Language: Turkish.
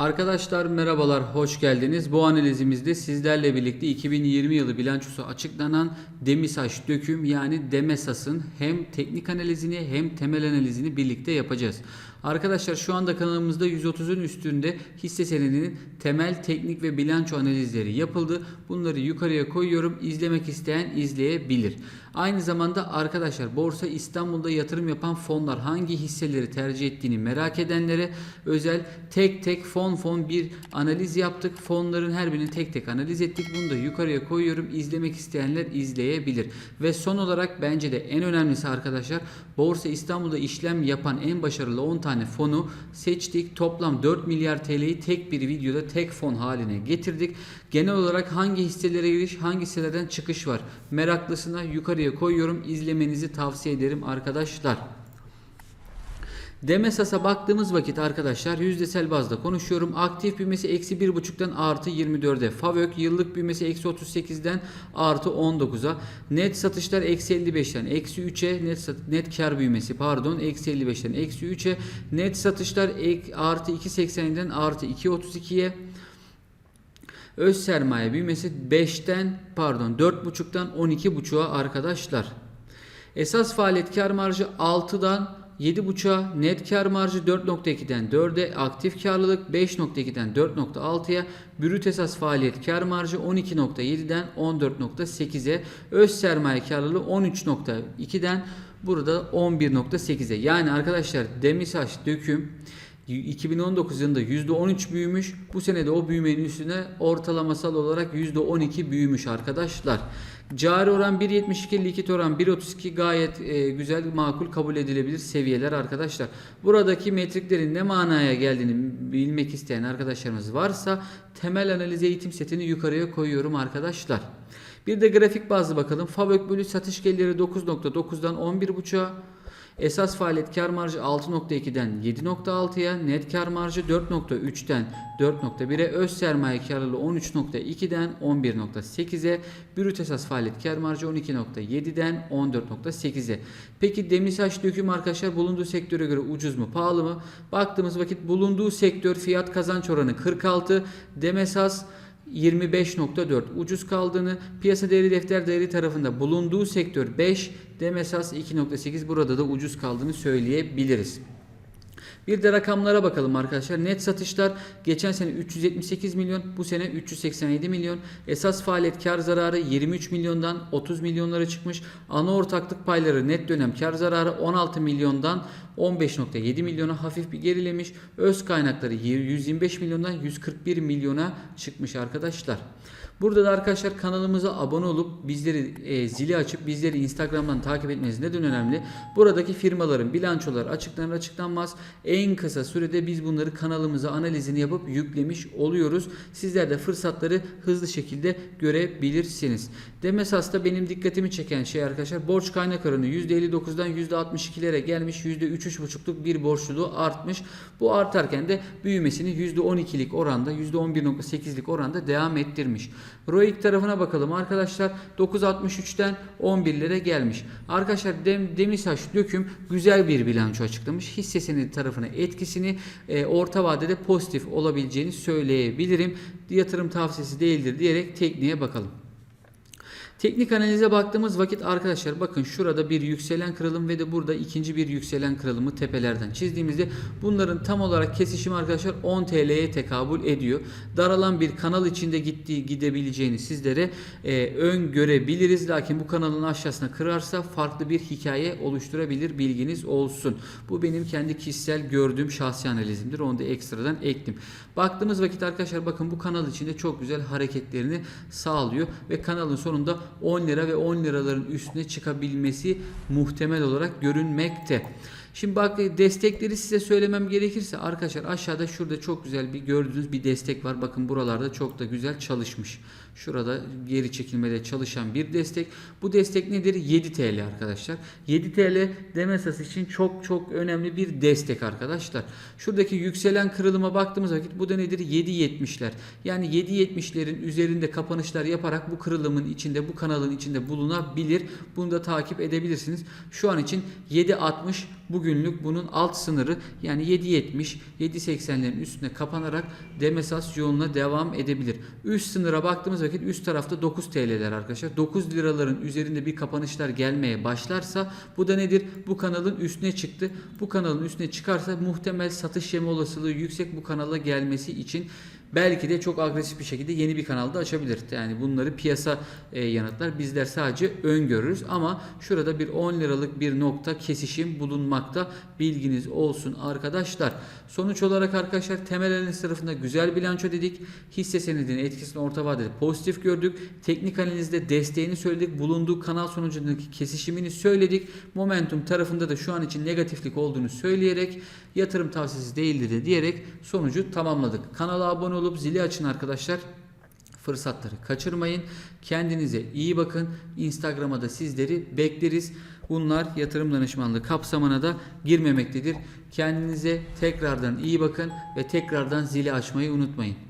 Arkadaşlar merhabalar, hoş geldiniz. Bu analizimizde sizlerle birlikte 2020 yılı bilançosu açıklanan Demisaj döküm yani Demesas'ın hem teknik analizini hem temel analizini birlikte yapacağız. Arkadaşlar şu anda kanalımızda 130'un üstünde hisse senedinin temel teknik ve bilanço analizleri yapıldı. Bunları yukarıya koyuyorum. İzlemek isteyen izleyebilir. Aynı zamanda arkadaşlar Borsa İstanbul'da yatırım yapan fonlar hangi hisseleri tercih ettiğini merak edenlere özel tek tek fon fon bir analiz yaptık. Fonların her birini tek tek analiz ettik. Bunu da yukarıya koyuyorum. İzlemek isteyenler izleyebilir. Ve son olarak bence de en önemlisi arkadaşlar Borsa İstanbul'da işlem yapan en başarılı 10 tane fonu seçtik. Toplam 4 milyar TL'yi tek bir videoda tek fon haline getirdik. Genel olarak hangi hisselere giriş, hangi hisselerden çıkış var meraklısına yukarıya koyuyorum. İzlemenizi tavsiye ederim arkadaşlar. Demesas'a baktığımız vakit arkadaşlar yüzdesel bazda konuşuyorum. Aktif büyümesi eksi 1.5'tan artı 24'e. Favök yıllık büyümesi eksi 38'den artı 19'a. Net satışlar eksi 55'ten eksi 3'e. Net, net kar büyümesi pardon eksi 55'ten eksi 3'e. Net satışlar ek, artı 2.80'den artı 2.32'ye. Öz sermaye büyümesi 5'ten pardon 4.5'tan 12.5'a arkadaşlar. Esas faaliyet kar marjı 6'dan 7.5'a, net kar marjı 4.2'den 4'e, aktif karlılık 5.2'den 4.6'ya, brüt esas faaliyet kar marjı 12.7'den 14.8'e, öz sermaye karlılığı 13.2'den burada 11.8'e. Yani arkadaşlar Demisaj döküm 2019 yılında %13 büyümüş. Bu sene de o büyümenin üstüne ortalamasal olarak %12 büyümüş arkadaşlar. Cari oran 1.72, likit oran 1.32 gayet e, güzel, makul kabul edilebilir seviyeler arkadaşlar. Buradaki metriklerin ne manaya geldiğini bilmek isteyen arkadaşlarımız varsa temel analiz eğitim setini yukarıya koyuyorum arkadaşlar. Bir de grafik bazlı bakalım. Favök bölü satış geliri 9.9'dan 11.5'a Esas faaliyet kar marjı 6.2'den 7.6'ya, net kar marjı 4.3'ten 4.1'e, öz sermaye karlılığı 13.2'den 11.8'e, brüt esas faaliyet kar marjı 12.7'den 14.8'e. Peki Demirsaç döküm arkadaşlar bulunduğu sektöre göre ucuz mu pahalı mı? Baktığımız vakit bulunduğu sektör fiyat kazanç oranı 46, Demesas 25.4 ucuz kaldığını, piyasa değeri defter değeri tarafında bulunduğu sektör 5, Demesas 2.8 burada da ucuz kaldığını söyleyebiliriz. Bir de rakamlara bakalım arkadaşlar. Net satışlar geçen sene 378 milyon, bu sene 387 milyon. Esas faaliyet kar zararı 23 milyondan 30 milyonlara çıkmış. Ana ortaklık payları net dönem kar zararı 16 milyondan 15.7 milyona hafif bir gerilemiş. Öz kaynakları 125 milyondan 141 milyona çıkmış arkadaşlar. Burada da arkadaşlar kanalımıza abone olup bizleri e, zili açıp bizleri Instagram'dan takip etmeniz neden önemli? Buradaki firmaların bilançoları açıklanır açıklanmaz. En kısa sürede biz bunları kanalımıza analizini yapıp yüklemiş oluyoruz. Sizler de fırsatları hızlı şekilde görebilirsiniz. Demesas'ta benim dikkatimi çeken şey arkadaşlar borç kaynak oranı %59'dan %62'lere gelmiş. %3-3,5'luk bir borçluluğu artmış. Bu artarken de büyümesini %12'lik oranda %11.8'lik oranda devam ettirmiş. ROIC tarafına bakalım arkadaşlar 9.63'ten 11'lere gelmiş. Arkadaşlar Dem, Demisaç döküm güzel bir bilanço açıklamış. Hisse tarafına etkisini e, orta vadede pozitif olabileceğini söyleyebilirim. Yatırım tavsiyesi değildir diyerek tekniğe bakalım. Teknik analize baktığımız vakit arkadaşlar bakın şurada bir yükselen kırılım ve de burada ikinci bir yükselen kırılımı tepelerden çizdiğimizde bunların tam olarak kesişimi arkadaşlar 10 TL'ye tekabül ediyor. Daralan bir kanal içinde gittiği gidebileceğini sizlere e, öngörebiliriz. Lakin bu kanalın aşağısına kırarsa farklı bir hikaye oluşturabilir bilginiz olsun. Bu benim kendi kişisel gördüğüm şahsi analizimdir. Onu da ekstradan ektim. Baktığımız vakit arkadaşlar bakın bu kanal içinde çok güzel hareketlerini sağlıyor ve kanalın sonunda 10 lira ve 10 liraların üstüne çıkabilmesi muhtemel olarak görünmekte. Şimdi bak destekleri size söylemem gerekirse arkadaşlar aşağıda şurada çok güzel bir gördüğünüz bir destek var. Bakın buralarda çok da güzel çalışmış. Şurada geri çekilmede çalışan bir destek. Bu destek nedir? 7 TL arkadaşlar. 7 TL Demesas için çok çok önemli bir destek arkadaşlar. Şuradaki yükselen kırılıma baktığımız vakit bu da nedir? 7.70'ler. Yani 7.70'lerin üzerinde kapanışlar yaparak bu kırılımın içinde bu kanalın içinde bulunabilir. Bunu da takip edebilirsiniz. Şu an için 7.60 bu bugünlük bunun alt sınırı yani 7.70 7.80'lerin üstüne kapanarak demesas yoluna devam edebilir. Üst sınıra baktığımız vakit üst tarafta 9 TL'ler arkadaşlar. 9 liraların üzerinde bir kapanışlar gelmeye başlarsa bu da nedir? Bu kanalın üstüne çıktı. Bu kanalın üstüne çıkarsa muhtemel satış yeme olasılığı yüksek bu kanala gelmesi için belki de çok agresif bir şekilde yeni bir kanalda açabilir. Yani bunları piyasa e, yanıtlar. Bizler sadece öngörürüz ama şurada bir 10 liralık bir nokta kesişim bulunmakta. Bilginiz olsun arkadaşlar. Sonuç olarak arkadaşlar temel analiz tarafında güzel bilanço dedik. Hisse senedinin etkisini orta vadede pozitif gördük. Teknik analizde desteğini söyledik. Bulunduğu kanal sonucundaki kesişimini söyledik. Momentum tarafında da şu an için negatiflik olduğunu söyleyerek yatırım tavsiyesi değildir de diyerek sonucu tamamladık. Kanala abone olup zili açın arkadaşlar. Fırsatları kaçırmayın. Kendinize iyi bakın. Instagram'a da sizleri bekleriz. Bunlar yatırım danışmanlığı kapsamına da girmemektedir. Kendinize tekrardan iyi bakın ve tekrardan zili açmayı unutmayın.